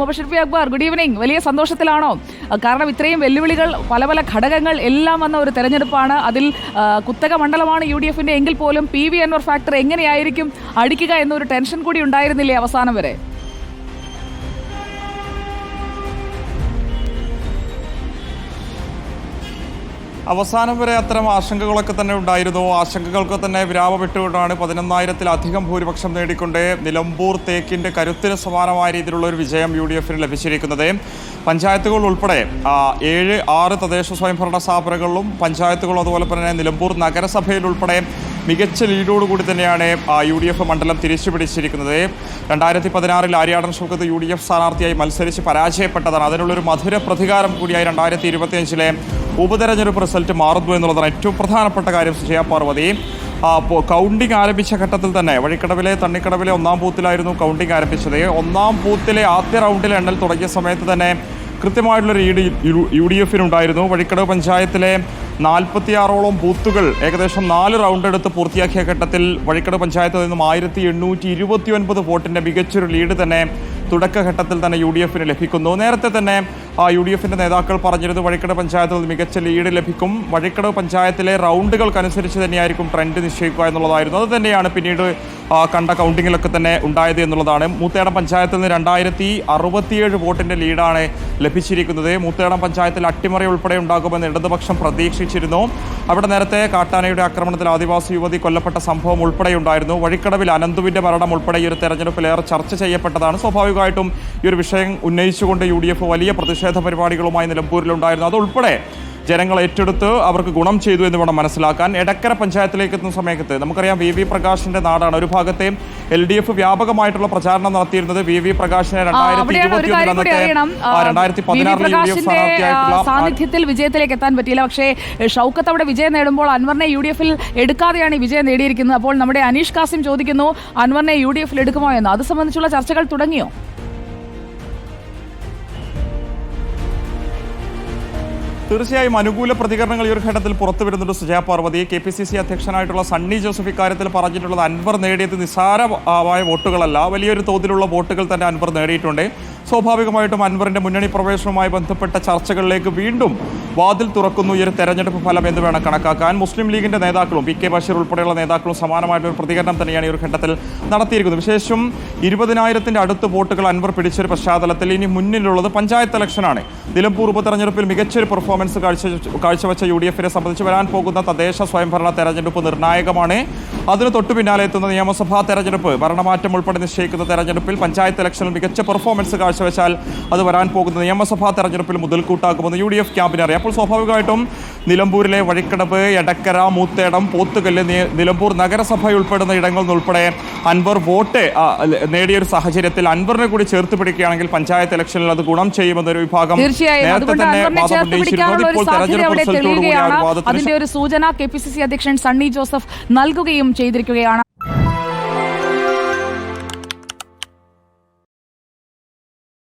Mubashir P Akbar good evening വലിയ സന്തോഷത്തിലാണോ? കാരണം ഇത്രയും വെല്ലുവിളികൾ പല പല ഘടകങ്ങൾ എല്ലാം വന്ന ഒരു തെരഞ്ഞെടുപ്പാണ്. അതിൽ കുത്തക മണ്ഡലമാണ് യു ഡി എഫിന്റെ എങ്കിൽ പോലും പി വി അൻവർ ഫാക്ടർ എങ്ങനെയായിരിക്കും അടിക്കുക എന്നൊരു ടെൻഷൻ കൂടി ഉണ്ടായിരുന്നില്ലേ അവസാനം വരെ? അവസാനം വരെ അത്തരം ആശങ്കകളൊക്കെ തന്നെ ഉണ്ടായിരുന്നു. ആശങ്കകൾക്ക് തന്നെ വിരാമപ്പെട്ടുകൊണ്ടാണ് പതിനൊന്നായിരത്തിലധികം ഭൂരിപക്ഷം നേടിക്കൊണ്ട് നിലമ്പൂർ തേക്കിന്റെ കരുത്തിന് സമാനമായ രീതിയിലുള്ള ഒരു വിജയം യു ഡി എഫിന് ലഭിച്ചിരിക്കുന്നത്. പഞ്ചായത്തുകൾ ഉൾപ്പെടെ ഏഴ് ആറ് തദ്ദേശ സ്വയംഭരണ സ്ഥാപനങ്ങളിലും പഞ്ചായത്തുകളും അതുപോലെ തന്നെ നിലമ്പൂർ നഗരസഭയിൽ ഉൾപ്പെടെ മികച്ച ലീഡോടുകൂടി തന്നെയാണ് യു ഡി എഫ് മണ്ഡലം തിരിച്ചു പിടിച്ചിരിക്കുന്നത്. രണ്ടായിരത്തി പതിനാറിൽ Aryadan Shoukath U D F സ്ഥാനാർത്ഥിയായി മത്സരിച്ച് പരാജയപ്പെട്ടതാണ്. അതിനുള്ളൊരു മധുര പ്രതികാരം കൂടിയായി രണ്ടായിരത്തി ഇരുപത്തിയഞ്ചിലെ ഉപതെരഞ്ഞെടുപ്പ് റിസൾട്ട് മാറുന്നു എന്നുള്ളതാണ് ഏറ്റവും പ്രധാനപ്പെട്ട കാര്യം സുജയ പാർവതി. കൗണ്ടിംഗ് ആരംഭിച്ച ഘട്ടത്തിൽ തന്നെ വഴിക്കടവിലെ തണ്ണിക്കടവിലെ ഒന്നാം ബൂത്തിലായിരുന്നു കൗണ്ടിംഗ് ആരംഭിച്ചത്. ഒന്നാം ബൂത്തിലെ ആദ്യ റൗണ്ടിൽ എണ്ണൽ തുടങ്ങിയ സമയത്ത് തന്നെ കൃത്യമായിട്ടുള്ള ലീഡ് യു ഡി എഫിനുണ്ടായിരുന്നു. വഴിക്കടവ് പഞ്ചായത്തിലെ നാൽപ്പത്തിയാറോളം ബൂത്തുകൾ ഏകദേശം നാല് റൗണ്ട് എടുത്ത് പൂർത്തിയാക്കിയ ഘട്ടത്തിൽ വഴിക്കട പഞ്ചായത്തിൽ നിന്നും ആയിരത്തി എണ്ണൂറ്റി ഇരുപത്തി ഒൻപത് വോട്ടിന്റെ മികച്ചൊരു ലീഡ് തന്നെ തുടക്കഘട്ടത്തിൽ തന്നെ യു ഡി എഫിന് ലഭിക്കുന്നു. നേരത്തെ തന്നെ യു ഡി എഫിന്റെ നേതാക്കൾ പറഞ്ഞിരുന്നു വഴിക്കട പഞ്ചായത്തിൽ നിന്ന് മികച്ച ലീഡ് ലഭിക്കും. വഴിക്കട പഞ്ചായത്തിലെ റൗണ്ടുകൾക്കനുസരിച്ച് തന്നെയായിരിക്കും ട്രെൻഡ് നിശ്ചയിക്കുക എന്നുള്ളതായിരുന്നു. അത് തന്നെയാണ് പിന്നീട് കണ്ട കൗണ്ടിങ്ങിലൊക്കെ തന്നെ ഉണ്ടായത് എന്നുള്ളതാണ്. മൂത്തേടം പഞ്ചായത്തിൽ നിന്ന് രണ്ടായിരത്തി അറുപത്തിയേഴ് വോട്ടിന്റെ ലീഡാണ് ലഭിച്ചിരിക്കുന്നത്. മൂത്തേടം പഞ്ചായത്തിൽ അട്ടിമറി ഉൾപ്പെടെ ഉണ്ടാകുമെന്ന് ഇടതുപക്ഷം പ്രതീക്ഷിച്ചിരുന്നു. അവിടെ നേരത്തെ കാട്ടാനയുടെ ആക്രമണത്തിൽ ആദിവാസി യുവതി കൊല്ലപ്പെട്ട സംഭവം ഉൾപ്പെടെ ഉണ്ടായിരുന്നു. വഴിക്കടവിൽ അനന്തുവിന്റെ മരണം ഉൾപ്പെടെ ഈ ഒരു തെരഞ്ഞെടുപ്പിൽ ഏറെ ചർച്ച ചെയ്യപ്പെട്ടതാണ്. സ്വാഭാവികമായിട്ടും ഈ ഒരു വിഷയം ഉന്നയിച്ചുകൊണ്ട് യു വലിയ പ്രതിഷേധ പരിപാടികളുമായി നിലമ്പൂരിലുണ്ടായിരുന്നു. അതുൾപ്പെടെ ജനങ്ങൾ ഏറ്റെടുത്ത് അവർക്ക് ഗുണം ചെയ്തു എന്ന് വേണം മനസ്സിലാക്കാൻ. എടക്കര പഞ്ചായത്തിലേക്ക് എത്തുന്ന സമയത്ത് നമുക്കറിയാം വി വി പ്രകാശിന്റെ നാടാണ്. ഒരു ഭാഗത്തെ എൽ ഡി എഫ് വ്യാപകമായിട്ടുള്ള പ്രചാരണം നടത്തിയിരുന്നത് വി വി പ്രകാശിനെ രണ്ടായിരത്തി രണ്ടായിരത്തി യു ഡി എഫ് സ്ഥാനാർത്ഥിയായിട്ടുള്ള സാന്നിധ്യത്തിൽ വിജയത്തിലേക്ക് എത്താൻ പറ്റിയില്ല. പക്ഷേ ഷൗക്കത്ത് അവിടെ വിജയം നേടുമ്പോൾ അൻവറിനെ യു ഡി എഫിൽ എടുക്കാതെയാണ് ഈ വിജയം നേടിയിരിക്കുന്നത്. അപ്പോൾ നമ്മുടെ അനീഷ് കാസിം ചോദിക്കുന്നു അൻവറിനെ യു ഡി എഫിൽ എടുക്കുമോ എന്ന്. അത് സംബന്ധിച്ചുള്ള ചർച്ചകൾ തുടങ്ങിയോ? തീർച്ചയായും അനുകൂല പ്രതികരണങ്ങൾ ഈ ഒരു ഘട്ടത്തിൽ പുറത്തു വരുന്നുണ്ട് Sujaya Parvathy. K P C C അധ്യക്ഷനായിട്ടുള്ള Sunny Joseph ഇക്കാര്യത്തിൽ പറഞ്ഞിട്ടുള്ളത് അൻവർ നേടിയത് നിസ്സാരമായ വോട്ടുകളല്ല. വലിയൊരു തോതിലുള്ള വോട്ടുകൾ തന്നെ അൻവർ നേടിയിട്ടുണ്ട്. സ്വാഭാവികമായിട്ടും അൻവറിന്റെ മുന്നണി പ്രവേശനവുമായി ബന്ധപ്പെട്ട ചർച്ചകളിലേക്ക് വീണ്ടും വാതിൽ തുറക്കുന്നു ഈ ഒരു തെരഞ്ഞെടുപ്പ് ഫലം എന്ന് വേണം കണക്കാക്കാൻ. മുസ്ലിം ലീഗിന്റെ നേതാക്കളും പി കെ ബഷീർ ഉൾപ്പെടെയുള്ള നേതാക്കളും സമാനമായിട്ടുള്ള ഒരു പ്രതികരണം തന്നെയാണ് ഈ ഒരു ഘട്ടത്തിൽ നടത്തിയിരിക്കുന്നത്. വിശേഷം ഇരുപതിനായിരത്തിന്റെ അടുത്ത് വോട്ടുകൾ അൻവർ പിടിച്ചൊരു പശ്ചാത്തലത്തിൽ ഇനി മുന്നിലുള്ളത് പഞ്ചായത്ത് ഇലക്ഷനാണ്. നിലമ്പൂർ ഉപതെരഞ്ഞെടുപ്പിൽ മികച്ചൊരു പെർഫോമൻസ് കാഴ്ച കാഴ്ചവെച്ച യു ഡി എഫിനെ സംബന്ധിച്ച് വരാൻ പോകുന്ന തദ്ദേശ സ്വയംഭരണ തെരഞ്ഞെടുപ്പ് നിർണായകമാണ്. അതിന് തൊട്ടു പിന്നാലെ എത്തുന്ന നിയമസഭാ തെരഞ്ഞെടുപ്പ് ഭരണമാറ്റം ഉൾപ്പെടെ നിശ്ചയിക്കുന്ന തെരഞ്ഞെടുപ്പിൽ പഞ്ചായത്ത് ഇലക്ഷനിൽ മികച്ച പെർഫോമൻസ് കാഴ്ചവെച്ചാൽ അത് വരാൻ പോകുന്ന നിയമസഭാ തെരഞ്ഞെടുപ്പിൽ മുതൽക്കൂട്ടാക്കുമെന്ന് യു ഡി എഫ് ക്യാമ്പിനെ അറിയാം. അപ്പോൾ സ്വാഭാവികമായിട്ടും നിലമ്പൂരിലെ വഴിക്കടവ് എടക്കര മൂത്തേടം പോത്തുകല്ല് നിലമ്പൂർ നഗരസഭ ഉൾപ്പെടുന്ന ഇടങ്ങളിൽ ഉൾപ്പെടെ അൻവർ വോട്ട് നേടിയൊരു നേടിയ ഒരു സാഹചര്യത്തിൽ അൻവറിനെ കൂടി ചേർത്ത് പിടിക്കുകയാണെങ്കിൽ പഞ്ചായത്ത് ഇലക്ഷനിൽ അത് ഗുണം ചെയ്യുമെന്ന ഒരു വിഭാഗം നേരത്തെ തന്നെ വാദം ചേർത്ത് ഉന്നയിച്ചിരുന്നു ഒരു ഇപ്പോൾ സാധ്യത തെരഞ്ഞെടുപ്പ് അവിടെ റിസൾട്ടോടുകൂടി ആ തെളിയുകയാണ്. വാദത്തിന് അതിന്റെ ഒരു സൂചന കെ പി സി സി അധ്യക്ഷൻ സണ്ണി ജോസഫ് നൽകുകയും ചെയ്തിരിക്കുകയാണ്.